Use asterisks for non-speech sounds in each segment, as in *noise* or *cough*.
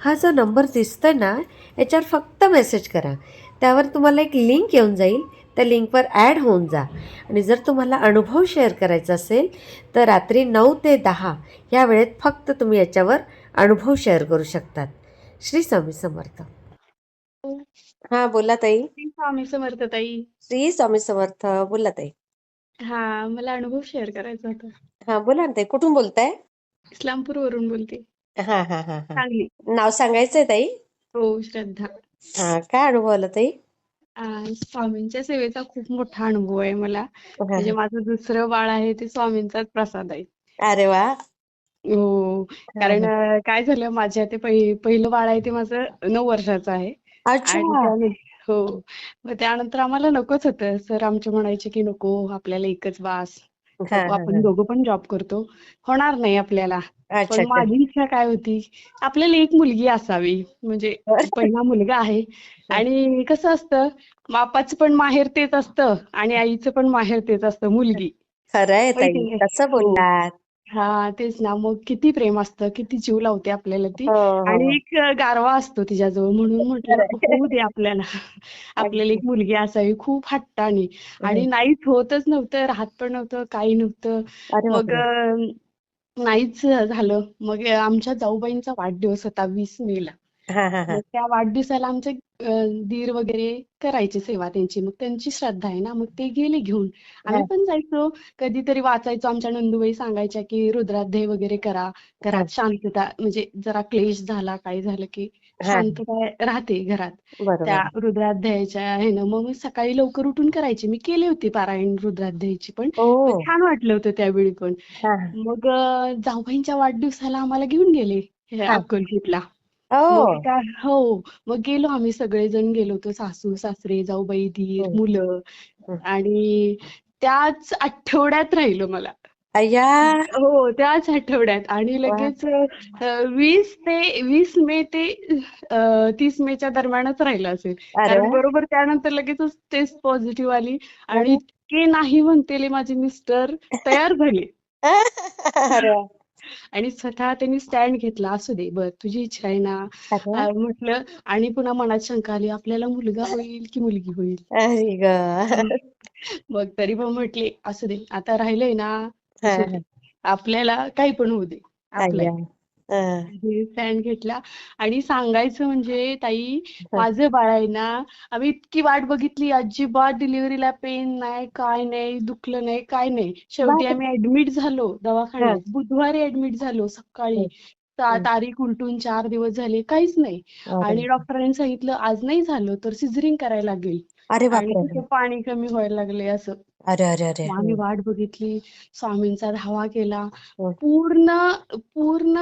हा जो नंबर दिसतोय ना याच्यावर फक्त मेसेज करा. त्यावर तुम्हाला एक लिंक येऊन जाईल. त्या लिंकवर ॲड होऊन जा. आणि जर तुम्हाला अनुभव शेअर करायचा असेल तर रात्री नऊ ते दहा या वेळेत फक्त तुम्ही याच्यावर अनुभव शेअर करू शकतात. श्री स्वामी समर्थ. हा बोला ताई. श्री स्वामी समर्थ ताई. श्री स्वामी समर्थ बोला ताई. हा मला अनुभव शेअर करायचा होता. हा बोला ना ताई कुठून बोलताय? इस्लामपूर वरून बोलते. हा हा हा हा. सांगली नाव सांगायचंय ताई? हो श्रद्धा. हा काय अनुभव आला ताई? आ, स्वामींच्या सेवेचा खूप मोठा अनुभव आहे मला. हा, म्हणजे माझं दुसरं बाळ आहे ते स्वामींचाच प्रसाद आहे. हा. अरे वा. हो कारण अ, काय झालं माझ्या ते पहि पहिलं बाळ आहे ते माझं नऊ वर्षाचं आहे. अच्छा. आणि त्याने हो. मग त्यानंतर आम्हाला नकोच होतं. सर आमचे म्हणायचे की नको आपल्याला एकच बास. आपण दोघं पण जॉब करतो. होणार नाही आपल्याला. पण माझी इच्छा काय होती? आपल्याला एक मुलगी असावी. म्हणजे *laughs* पहिला मुलगा आहे. आणि कसं असतं? बापाचं पण माहेर तेच असतं आणि आईचं पण माहेर तेच असतं. मुलगी. खरं आहे होय की ताई नाही? कसं बोललात? हा तेच ना. मग किती प्रेम असतं किती जीव लावते आपल्याला ती. हो हो आणि एक गारवा असतो तिच्याजवळ. म्हणून म्हटलं होऊ दे आपल्याला. *laughs* आपल्याला एक मुलगी असावी खूप हट्टाने. आणि नाहीच होतच नव्हतं राहत पण नव्हतं काही नव्हतं. अरे मग बापरे. अं, नाहीच झालं. मग आमच्या जाऊबाईंचा वाढदिवस होता वीस मे ला. हा हा हा. मग त्या वाढदिवसाला आमचे अं, दीर वगैरे करायचे सेवा त्यांची. मग त्यांची श्रद्धा आहे ना मग ते गेले घेऊन. आम्ही हा. पण जायचो. कधीतरी वाचायचो आमच्या नंदुबाई सांगायच्या की रुद्राध्याय वगैरे करा. घरात शांतता म्हणजे जरा क्लेश झाला काही झालं की हा. शांतता राहते घरात. बरोबर. त्या रुद्राध्यायाच्या ह्यानं मग मी सकाळी लवकर उठून करायचे. मी केले होते पारायण रुद्राध्यायाची पण ओ. छान वाटलं होतं त्यावेळी पण. हा. मग अं, जाऊबाईंच्या वाढदिवसाला आम्हाला घेऊन गेले हे हा. अक्कलकोटला. ओ मग काय हो मग गेलो आम्ही सगळेजण गेलो होतो सासू सासरे जाऊबाई दीर हम्म. मुलं. आणि त्याच आठवड्यात राहिलो मला अय्या हो त्याच आठवड्यात आणि वा. लगेच अं, वीस ते वीस मे ते अं, तीस मेच्या दरम्यानच राहिलं असेल अरे कारण वा बरोबर त्यानंतर लगेचच टेस्ट पॉझिटिव्ह आली आणि अरे. इतके नाही म्हणतेले माझे मिस्टर तयार झाले *laughs* अरे वा आणि स्वतः त्यांनी स्टँड घेतला असू दे. बर तुझी इच्छा आहे ना. म्हटलं आणि पुन्हा मनात शंका आली आपल्याला मुलगा होईल की मुलगी होईल? मग तरी पण म्हटले असू दे आता राहिलंय ना. आपल्याला काही पण होऊ दे. आपलं. अय्या आहे. हा. स्टँड घेतला. आणि सांगायचं म्हणजे ताई माझं बाळ आहे ना आम्ही इतकी वाट बघितली अजिबात डिलिव्हरीला पेन नाही काय नाही दुखलं नाही काय नाही. शेवटी. आम्ही ऍडमिट झालो दवाखान्यात. बुधवारी ऍडमिट झालो सकाळी. तारीख उलटून चार दिवस झाले काहीच नाही. आणि डॉक्टरांनी सांगितलं आज नाही झालं तर सिझरिंग करायला लागेल. अरे आणि बापरे. तिथे पाणी कमी व्हायला लागले असं. अरे अरे अरे मग आम्ही वाट बघितली स्वामींचा धावा केला. हं. पूर्ण पूर्ण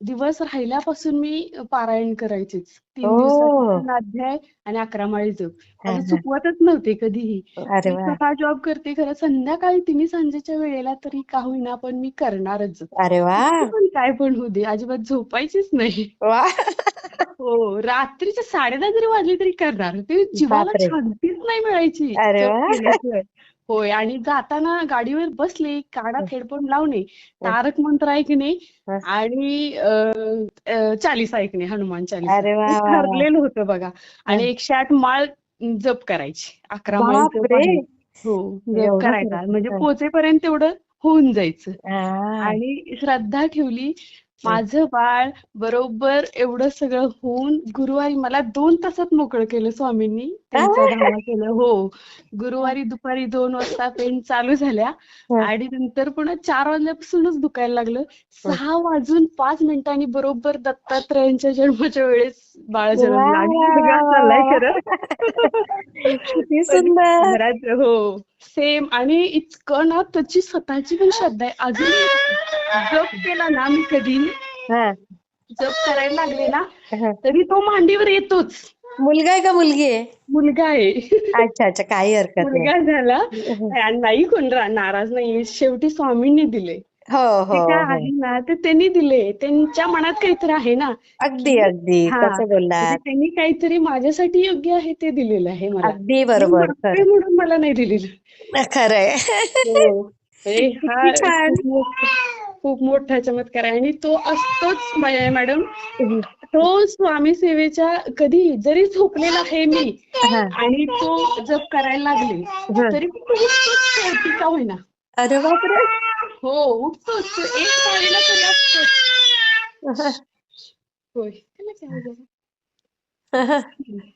दिवस राहिल्यापासून मी पारायण करायचीच. तीन ओ. दिवसाचे तीन अध्याय आणि अकरा माळी जप. हा, हा. चुकवतच नव्हते कधीही. अरे मी वा. स्वतः जॉब करते खरं संध्याकाळी तिन्ही सांजेच्या वेळेला तरी का होईना पण मी करणारच. अरे वा. किती पण काय पण होऊ दे अजिबात झोपायचीच नाही. वा. *laughs* हो रात्रीचे साडेदहा जरी वाजले तरी करणार ते जीवाला बापरे. शांतीच नाही मिळायची अरे जप वा. केल्याशिवाय होय आणि जाताना गाडीवर बसले कानात हेडफोन लावणे तारक मंत्र ऐकणे हं. आणि अं, अं, चालीसा ऐकणे हनुमान चालीसा अरे वा, हे वा, वा. ठरलेलं होतं बघा आणि. एकशे आठ माळ जप करायची अकरा माळी जप बापरे आहे हो जप एवढं करायचा करायचं. म्हणजे हं. पोहोचेपर्यंत तेवढं होऊन जायचं हा. आणि श्रद्धा ठेवली माझं बाळ बरोबर एवढं सगळं होऊन गुरुवारी मला दोन तासात मोकळं केलं स्वामींनी. त्यांचा धावा केलं. हो. गुरुवारी दुपारी दोन वाजता पेन चालू झाल्या. आणि नंतर पुन्हा चार वाजल्यापासूनच दुखायला लागलं. सहा वाजून पाच मिनिटांनी बरोबर दत्तात्रयांच्या जन्माच्या वेळेस बाळ जन्मलं. आणि चाललाय. खरं. *laughs* किती सुंदर. घरात हो. सेम आणि इतकं ना त्याची स्वतःची पण श्रद्धा आहे. अजून जप केला ना मी कधी. हा, जप करायला लागले ना. तरी तो मांडीवर येतोच. मुलगा आहे का मुलगी आहे? मुलगा आहे. अच्छा अच्छा. काही हरकत नाही. मुलगा झाला. आणि नाही कोण नाराज नाहीये. शेवटी स्वामींनी दिले. हो हो काय हो. आहे ना ते त्यांनी दिले. त्यांच्या मनात काहीतरी आहे ना अगदी अगदी. हा. कसं म्हणजे बोललात त्यांनी काहीतरी माझ्यासाठी योग्य आहे ते दिलेलं आहे मला. अगदी मी बरोबर मागते म्हणून मला नाही दिलेलं. खरं खरंय. हो. म्हणजे हा किती छान. खूप मोठं- खूप मोठा चमत्कार आहे. आणि तो असतोच मा- मॅडम तो स्वामी सेवेच्या कधी जरी झोपलेला आहे मी हा. आणि तो जप करायला लागले हा. तरी पण तो उठतोच शेवटी का होईना. अरे बापरे! हो उठतोच तो एक पाळीला तरी असतोच होय?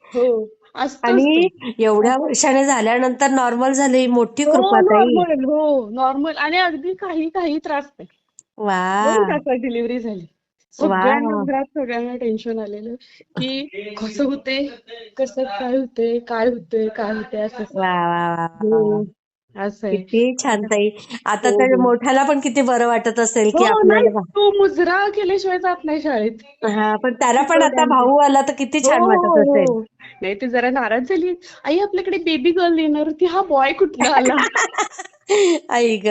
हो आणि. एवढ्या वर्षाने झाल्यानंतर नॉर्मल झाली ही मोठी हो कृपा ताई. नॉर्मल हो नॉर्मल. आणि अगदी काही काही त्रास नाही. वा. दोन तासात डिलिव्हरी झाली. सगळ्यांना घरात सगळ्यांना टेन्शन आलेलं की कसं होते कसं काय होते काय होते काय होते असं. वा वा वा हो, असं आहे किती छान ताई. आता हो, तर हो. मोठ्याला पण किती बरं वाटत असेल की हो नाही आपल्याला तो मुजरा केल्याशिवाय जात नाही शाळेत. हा पण त्याला पण आता भाऊ आला तर किती छान हो, वाटत हो, असेल. हो. नाही ते जरा नाराज झाली. आई आपल्याकडे बेबी गर्ल येणार होती हा बॉय कुठला आला? *laughs* आई ग.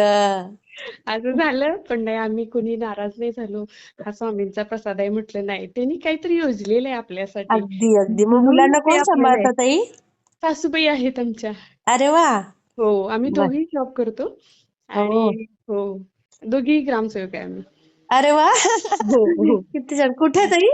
असं झालं पण नाही आम्ही कोणी नाराज नाही झालो. हा स्वामींचा प्रसाद आहे म्हटलं नाही त्यांनी काहीतरी योजलेलं आहे आपल्यासाठी. अगदी अगदी. मग म्हणून मुलांना ते कोण. सांभाळतात ताई? सासूबाई आहेत आमच्या. अरे वा. हो आम्ही बर. दोघी जॉब करतो. आणि हो. दोघी ग्रामसेवक आहे आम्ही. अरे वा! हो हो. *laughs* किती छान. कुठे ताई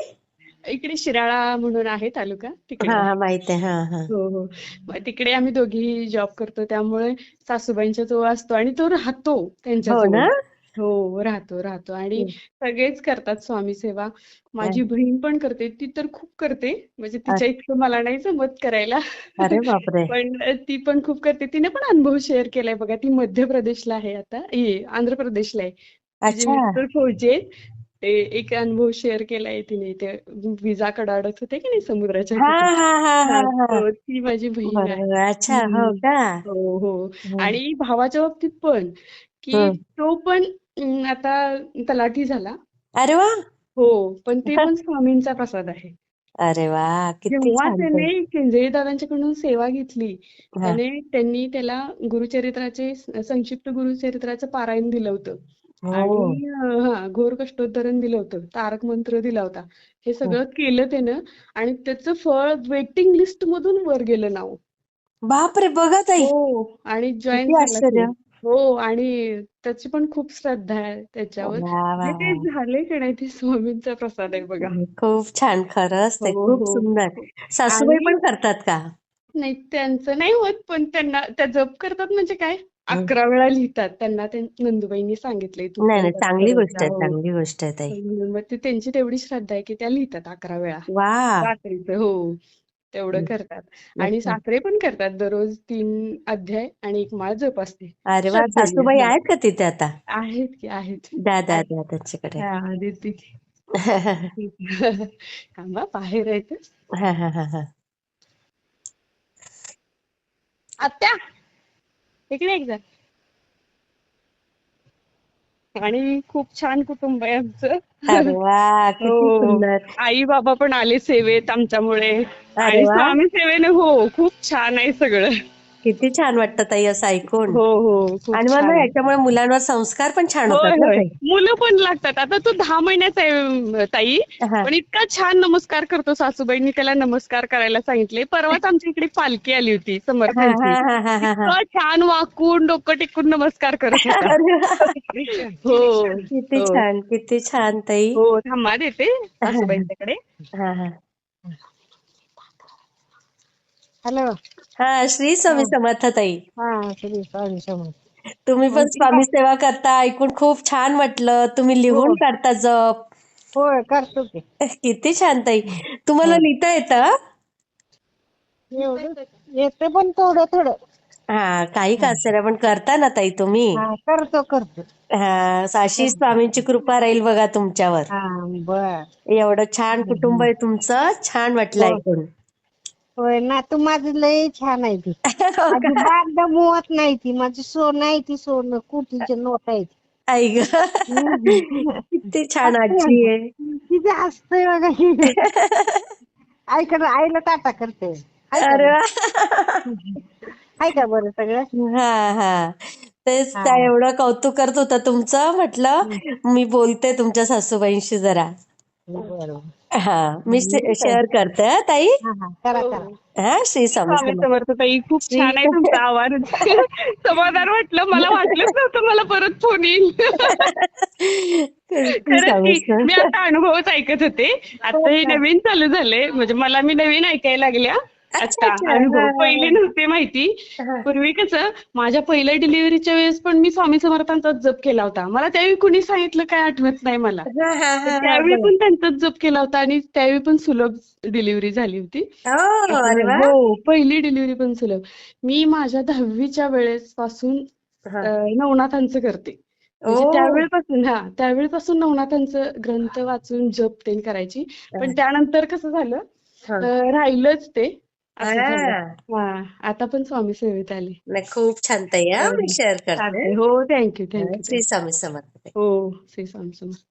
इकडे शिराळा म्हणून आहे तालुका तिकडे. हा हा माहीत आहे. हा हा. हो हो. मग तिकडे आम्ही दोघी जॉब करतो. त्यामुळे सासूबाईंच्या जवळ असतो आणि तो राहतो त्यांच्या हो ना? हो राहतो राहतो. आणि हम्म. सगळेच करतात स्वामी सेवा. माझी बहीण पण करते ती तर खूप करते. म्हणजे तिच्या इतकं मला नाही जमत करायला. अरे बापरे! *laughs* पण ती पण खूप करते. तिने पण अनुभव शेअर केलाय बघा. ती मध्य प्रदेशला आहे आता. हे आंध्र प्रदेशला आहे. फौजी ते एक अनुभव शेअर केलाय तिने. ते विजा कडाडत होते की नाही समुद्राच्या हा हा हा हा हा, हा. तो- माझी बहीण आहे. हो हो हो. आणि भावाच्या बाबतीत पण. की. तो पण अं, आता तलाठी झाला. अरे वा! हो पण ते पण *laughs* स्वामींचा प्रसाद आहे. अरे वा! किती जेव्हा छान. त्याने केंजळे दादांच्याकडून सेवा घेतली हा. त्याने त्यांनी त्याला गुरुचरित्राचे संक्षिप्त गुरुचरित्राचं पारायण दिलं होतं. हो. आणि अं, हा घोर कष्टोद्धरण दिलं होतं. तारक मंत्र दिला होता. हे सगळं केलं त्यानं आणि त्याचं फळ वेटिंग लिस्ट मधून वर गेलं नाव. बापरे! बघा ताई. हो आणि जॉईन किती झाला आश्चर्य. तो. हो आणि त्याची पण खूप श्रद्धा आहे त्याच्यावर. वा वा ते वा. झाले की नाही ते स्वामींचा प्रसाद आहे बघा. खूप छान खरंच ते हो, खूप हो. सुंदर. सासूबाई आणि- पण करतात का? नाही त्यांचं नाही होत पण त्यांना त्या जप करतात म्हणजे काय? अकरा वेळा लिहितात. त्यांना ते नंदुबाईंनी सांगितलंय तू नाही नाही जप चांगली करत गोष्ट. आहे. चांगली गोष्ट आहे ताई. म्हणून मग ते त्यांची तेवढी श्रद्धा आहे की त्या लिहितात अकरा वेळा. वा. रात्रीचं हो. तेवढं. करतात आणि. सासरे पण करतात दररोज तीन अध्याय आणि एक माळ जप असते अरे वा. सासूबाई हा. आहेत का तिथे आता आहेत की आहेत द्या त्यांच्याकडे देते की. *laughs* थांबा बाहेर आहेत हा हा हा हा आत्या इकडे एक जण आणि खूप छान कुटुंब आहे आमचं हो. आई बाबा पण आले सेवेत आमच्यामुळे आणि. स्वामी सेवेने हो खूप छान आहे सगळं किती छान वाटतं ताई असं ऐकून. हो हो आणि मग. याच्यामुळे मुलांवर संस्कार पण छान होतात ना ताई? मुलं पण लागतात. आता तो दहा महिन्याचा आहे ताई. हा. पण इतका छान नमस्कार करतो सासूबाईंनी. त्याला नमस्कार करायला सांगितले. परवाच आमच्या इकडे पालखी आली होती हा समर्थांची. हा हा हा हा हा. इतकं छान वाकून डोकं टेकून नमस्कार करत होता. अरे वा. हो किती हो. छान किती छान ताई. हो थांबा देते सासूबाईंच्याकडे. हा हा. हॅलो. हा श्री स्वामी समर्थ ताई. हा श्री स्वामी समर्थ. तुम्ही पण स्वामी सेवा करता ऐकून खूप छान वाटलं. तुम्ही लिहून काढता जप. होय करतो की. किती छान ताई. तुम्हाला लिहिता येतं? एवढं येते पण थोडं थोडं. हा काही का असेल पण करता ना ताई तुम्ही. हा करतो करतो. हा साशी स्वामींची कृपा राहील बघा तुमच्यावर. हा बर. एवढं छान कुटुंब आहे तुमचं. छान वाटलं हो. ऐकून. होय ना तू माझी लय छान आहे ती *laughs* हो माझी का? बाग दमवत नाही ती माझी सोनं आहे ती सोनं कुटीचे नोट आहे ती. आई ग किती छान आजी आहे किती हसतंय बघा की. आईला टाटा करते हाय का अरे बरं? वा. हाय का बरं सगळं हा हा तेच हा. त्या एवढं कौतुक करत होता तुमचं म्हटलं मी बोलते तुमच्या सासूबाईंशी जरा हा मी शेअर करते हा, ताई? हा हा करा करा. हा श्री स्वामी स्वामी समर्थ. समर्थ ताई खूप छान आहे तुमचा आवाज. *laughs* समाधान वाटलं मला वाटलंच नव्हतं मला परत फोन येईल. श्री खरंच स्वामी की मी आता अनुभवच ऐकत होते. आता हे नवीन चालू झाले म्हणजे मला मी नवीन ऐकायला लागल्या. अच्छा. अनुभव पहिले नव्हते माहिती. पूर्वी कसं माझ्या पहिल्या डिलिव्हरीच्या वेळेस पण मी स्वामी समर्थांचाच जप केला होता. मला त्यावेळी कुणी सांगितलं काय आठवत नाही मला. त्यावेळी. पण त्यांचाच जप केला होता आणि त्यावेळी पण सुलभ डिलिव्हरी झाली होती. हो, पहिली डिलिव्हरी पण सुलभ. मी माझ्या दहावीच्या वेळेस पासून नवनाथांचं करते. म्हणजे. त्यावेळेपासून हा त्यावेळेपासून नवनाथांचं ग्रंथ वाचून जप तेन करायची. पण त्यानंतर कसं झालं राहिलंच ते. असं झालं. हा. हा आता पण स्वामी सेवेत आले. नाही खूप छान ताई हा मी शेअर करते. चालतंय. हो thank you thank you Shri Swami Samarth हो श्री स्वामी समर्थ.